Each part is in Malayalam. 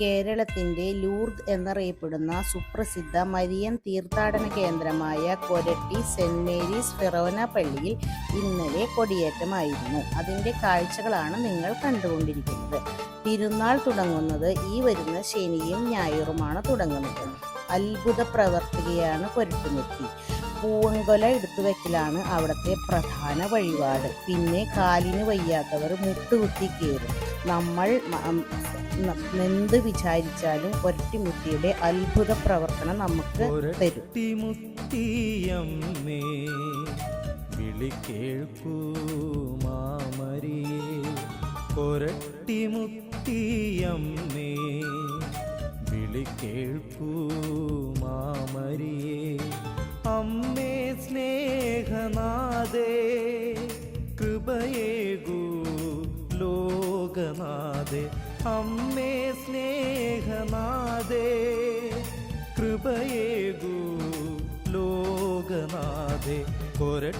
കേരളത്തിന്റെ ലൂർദ് എന്നറിയപ്പെടുന്ന സുപ്രസിദ്ധ മരിയൻ തീർത്ഥാടന കേന്ദ്രമായ കൊരട്ടി സെന്റ് മേരീസ് ഫെറോന പള്ളിയിൽ ഇന്നലെ കൊടിയേറ്റമായിരുന്നു. അതിന്റെ കാഴ്ചകളാണ് നിങ്ങൾ കണ്ടുകൊണ്ടിരിക്കുന്നത്. തിരുനാൾ തുടങ്ങുന്നത് ഈ വരുന്ന ശനിയും ഞായറുമാണ് തുടങ്ങുന്നത്. അത്ഭുത പ്രവർത്തികയാണ് കൊരട്ടുമുത്തി പൂവങ്കൊല എടുത്തു വെക്കലാണ് അവിടുത്തെ പ്രധാന വഴിപാട്. പിന്നെ കാലിന് വയ്യാത്തവർ മുട്ടുകുത്തി കയറും. നമ്മൾ എന്ത് വിചാരിച്ചാലും ഒരട്ടിമുട്ടിയുടെ അത്ഭുത പ്രവർത്തനം നമുക്ക് കൊരട്ടിമുത്തിയമ്മേ വിളി അമ്മേ സ്നേഹനാദേ കൃപയേകൂ ലോകനാഥേ അമ്മേ സ്നേഹനാദേ കൃപയേകൂ ലോകനാഥേ കൊരട്ടിമുത്തിയമ്മേ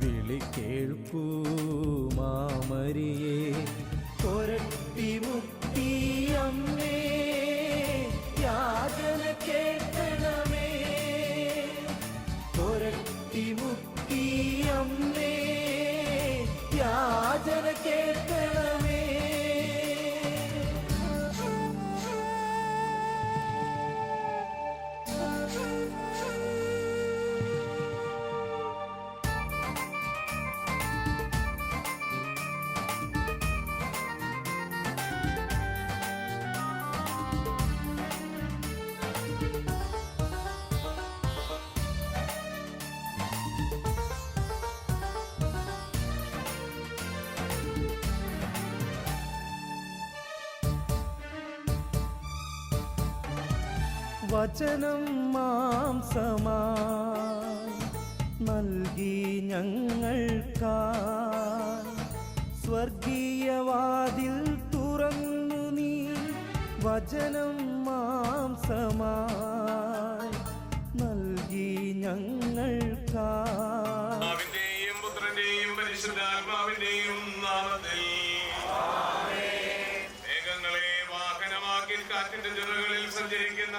വിളി കേൾക്കൂ മാമരിയേ. കൊരട്ടിമുത്തിയമ്മേ വചനം മാംസമാ നൽകി ഞങ്ങൾക്കാ സ്വർഗീയവാതിൽ തുറന്നു നീ വചനം മാംസമാ നൽകി ഞങ്ങൾക്കാ പുത്രന്റെയും പരിശുദ്ധാത്മാവിന്റെയും നാമത്തിൽ. മേഘങ്ങളെ വാഹനമാക്കി കാറ്റിന്റെ ജനങ്ങളിൽ സഞ്ചരിക്കുന്ന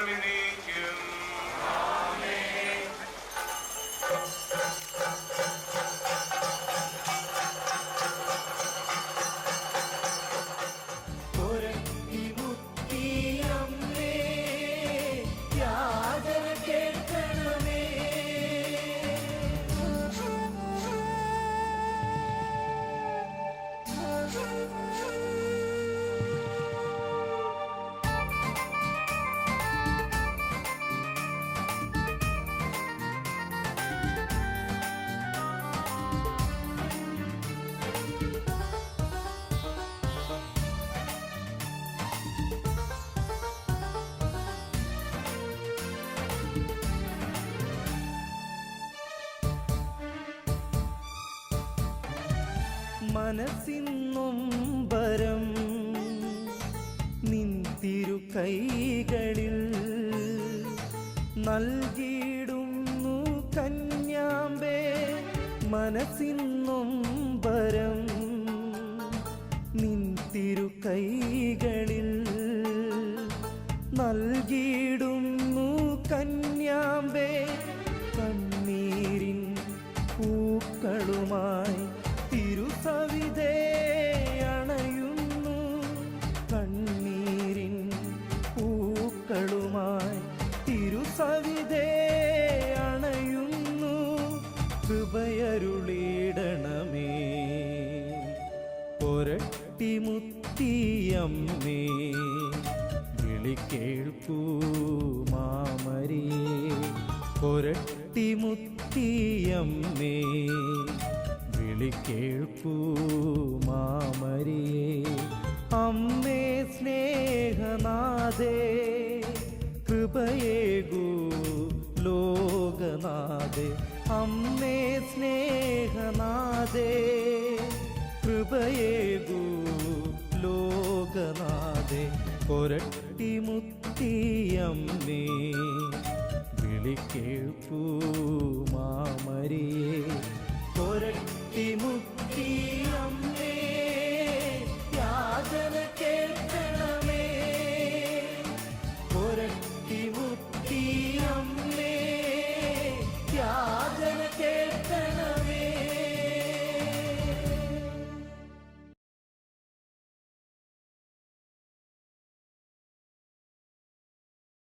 മനസ്സിന്നൊമ്പരം നിന്തിരു കൈകളിൽ നൽകിയിടുന്നു കന്യാമ്പേ മനസ്സിന്നൊമ്പരം നിന്തിരു കൈകളിൽ നൽകിയിടുന്നു തിരുസവിതേ അണയുന്നു. കൃപയരുളിടണമേ പൊരട്ടിമുത്തിയമ്മേ വിളി കേൾക്കൂ മാമരിയേ പൊരട്ടിമുത്തിയമ്മേ വിളി കേൾക്കൂ മാമരിയേ അമ്മേ സ്നേഹനാഥേ. കൃപയേകൂ. ലോക ലോകനാഥേ അമ്മേ സ്നേഹനാഥേ. കൃപയേകൂ. ലോകനാഥേ കൊരട്ടിമുത്തിയമ്മേ വിളിക്കേൾപ്പൂ മാമരിയേ. കൊരട്ടിമുത്തിയ